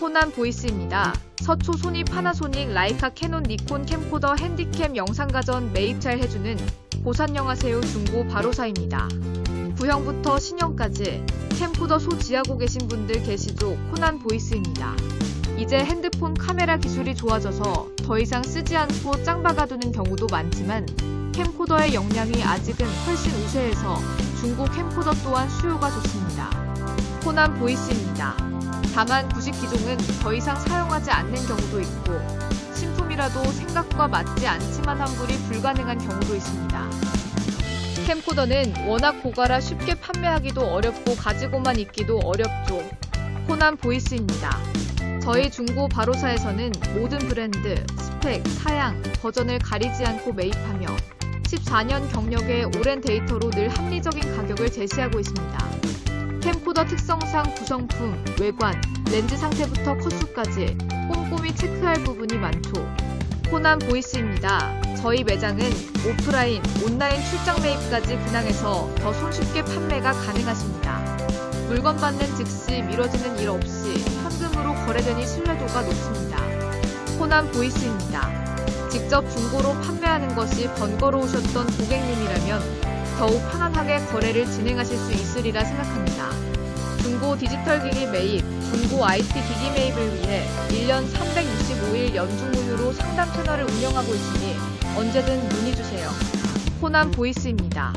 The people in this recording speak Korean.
호난 보이스입니다. 서초 소니 파나소닉 라이카 캐논 니콘 캠코더 핸디캠 영상가전 매입 잘 해주는 보산영화 새우 중고 바로사입니다. 구형부터 신형까지 캠코더 소 지하고 계신 분들 계시죠? 코난 보이스입니다. 이제 핸드폰 카메라 기술이 좋아져서 더 이상 쓰지 않고 짱 박아두는 경우도 많지만 캠코더의 역량이 아직은 훨씬 우세해서 중고 캠코더 또한 수요가 좋습니다. 코난 보이스입니다. 다만 구식 기종은 더 이상 사용하지 않는 경우도 있고 신품이라도 생각과 맞지 않지만 환불이 불가능한 경우도 있습니다. 캠코더는 워낙 고가라 쉽게 판매하기도 어렵고 가지고만 있기도 어렵죠. 코난 보이스입니다. 저희 중고 바로사에서는 모든 브랜드, 스펙, 사양, 버전을 가리지 않고 매입하며 14년 경력의 오랜 데이터로 늘 합리적인 가격을 제시하고 있습니다. 캠코더 특성상 구성품, 외관, 렌즈 상태부터 컷수까지 꼼꼼히 체크할 부분이 많죠. 호남 보이스입니다. 저희 매장은 오프라인, 온라인 출장 매입까지 근항해서 더 손쉽게 판매가 가능하십니다. 물건 받는 즉시 미뤄지는 일 없이 현금으로 거래되니 신뢰도가 높습니다. 호남 보이스입니다. 직접 중고로 판매하는 것이 번거로우셨던 고객님이라면 더욱 편안하게 거래를 진행하실 수 있으리라 생각합니다. 중고 디지털 기기 매입, 중고 IT 기기 매입을 위해 1년 365일 연중 무휴로 상담 채널을 운영하고 있으니 언제든 문의 주세요. 호남 보이스입니다.